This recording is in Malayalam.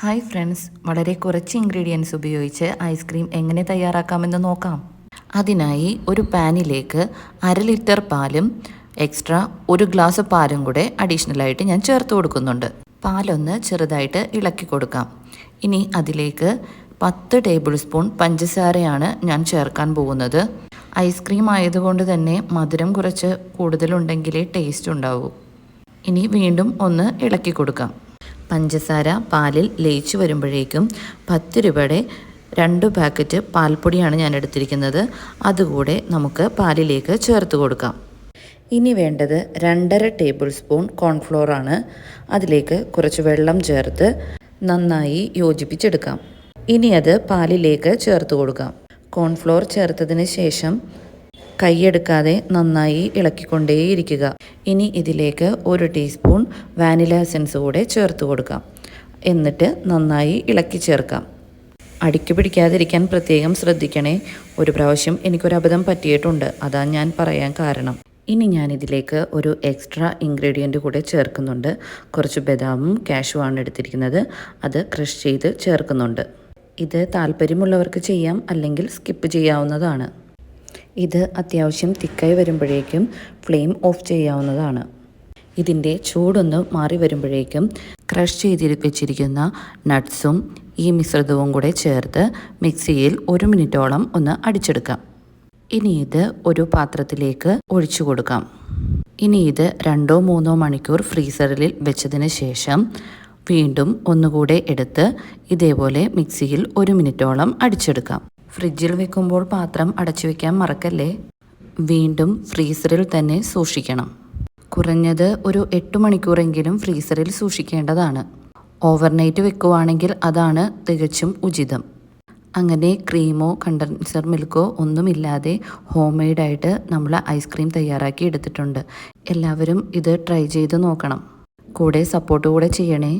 Hi friends. വളരെ കുറച്ച് ഇൻഗ്രീഡിയൻസ് ഉപയോഗിച്ച് ഐസ്ക്രീം എങ്ങനെ തയ്യാറാക്കാമെന്ന് നോക്കാം. അതിനായി ഒരു പാനിലേക്ക് അര ലിറ്റർ പാലും എക്സ്ട്രാ ഒരു ഗ്ലാസ് പാലും കൂടെ അഡീഷണലായിട്ട് ഞാൻ ചേർത്ത് കൊടുക്കുന്നുണ്ട്. പാലൊന്ന് ചെറുതായിട്ട് ഇളക്കി കൊടുക്കാം. ഇനി അതിലേക്ക് പത്ത് ടേബിൾ സ്പൂൺ പഞ്ചസാരയാണ് ഞാൻ ചേർക്കാൻ പോകുന്നത്. ഐസ്ക്രീം ആയതുകൊണ്ട് തന്നെ മധുരം കുറച്ച് കൂടുതലുണ്ടെങ്കിലേ ടേസ്റ്റ് ഉണ്ടാവൂ. ഇനി വീണ്ടും ഒന്ന് ഇളക്കി കൊടുക്കാം. പഞ്ചസാര പാലിൽ ലയിച്ചു വരുമ്പോഴേക്കും പത്ത് രൂപയുടെ രണ്ട് പാക്കറ്റ് പാൽപ്പൊടിയാണ് ഞാൻ എടുത്തിരിക്കുന്നത്. അതുകൂടെ നമുക്ക് പാലിലേക്ക് ചേർത്ത് കൊടുക്കാം. ഇനി വേണ്ടത് രണ്ടര ടേബിൾ സ്പൂൺ കോൺഫ്ലോർ ആണ്. അതിലേക്ക് കുറച്ച് വെള്ളം ചേർത്ത് നന്നായി യോജിപ്പിച്ചെടുക്കാം. ഇനി അത് പാലിലേക്ക് ചേർത്ത് കൊടുക്കാം. കോൺഫ്ലോർ ചേർത്തതിന് ശേഷം കൈയെടുക്കാതെ നന്നായി ഇളക്കിക്കൊണ്ടേയിരിക്കുക. ഇനി ഇതിലേക്ക് ഒരു ടീസ്പൂൺ വാനില എസൻസ് കൂടെ ചേർത്ത് കൊടുക്കാം. എന്നിട്ട് നന്നായി ഇളക്കി ചേർക്കാം. അടിക്ക് പിടിക്കാതിരിക്കാൻ പ്രത്യേകം ശ്രദ്ധിക്കണേ. ഒരു പ്രാവശ്യം എനിക്കൊരു അബദ്ധം പറ്റിയിട്ടുണ്ട്. അതാ ഞാൻ പറയാൻ കാരണം. ഇനി ഞാനിതിലേക്ക് ഒരു എക്സ്ട്രാ ഇൻഗ്രീഡിയന്റ് കൂടെ ചേർക്കുന്നുണ്ട്. കുറച്ച് ബദാമും കാഷുവാണ് എടുത്തിരിക്കുന്നത്. അത് ക്രഷ് ചെയ്ത് ചേർക്കുന്നുണ്ട്. ഇത് താല്പര്യമുള്ളവർക്ക് ചെയ്യാം അല്ലെങ്കിൽ സ്കിപ്പ് ചെയ്യാവുന്നതാണ്. ഇത് അത്യാവശ്യം തിക്കായി വരുമ്പോഴേക്കും ഫ്ലെയിം ഓഫ് ചെയ്യാവുന്നതാണ്. ഇതിന്റെ ചൂടൊന്ന് മാറി വരുമ്പോഴേക്കും ക്രഷ് ചെയ്ത് വെച്ചിരിക്കുന്ന നട്ട്സും ഈ മിശ്രിതവും കൂടെ ചേർത്ത് മിക്സിയിൽ ഒരു മിനിറ്റോളം ഒന്ന് അടിച്ചെടുക്കാം. ഇനി ഇത് ഒരു പാത്രത്തിലേക്ക് ഒഴിച്ചു കൊടുക്കാം. ഇനി ഇത് രണ്ടോ മൂന്നോ മണിക്കൂർ ഫ്രീസറിൽ വെച്ചതിന് ശേഷം വീണ്ടും ഒന്നുകൂടെ എടുത്ത് ഇതേപോലെ മിക്സിയിൽ ഒരു മിനിറ്റോളം അടിച്ചെടുക്കാം. ഫ്രിഡ്ജിൽ വെക്കുമ്പോൾ പാത്രം അടച്ചു വെക്കാൻ മറക്കല്ലേ? വീണ്ടും ഫ്രീസറിൽ തന്നെ സൂക്ഷിക്കണം. കുറഞ്ഞത് ഒരു എട്ട് മണിക്കൂറെങ്കിലും ഫ്രീസറിൽ സൂക്ഷിക്കേണ്ടതാണ്. ഓവർനൈറ്റ് വെക്കുവാണെങ്കിൽ അതാണ് തികച്ചും ഉചിതം. അങ്ങനെ ക്രീമോ കണ്ടൻസർ മിൽക്കോ ഒന്നുമില്ലാതെ ഹോം മെയ്ഡായിട്ട് നമ്മൾ ഐസ്ക്രീം തയ്യാറാക്കി എടുത്തിട്ടുണ്ട്. എല്ലാവരും ഇത് ട്രൈ ചെയ്ത് നോക്കണം. കൂടെ സപ്പോർട്ട് കൂടെ ചെയ്യണേ.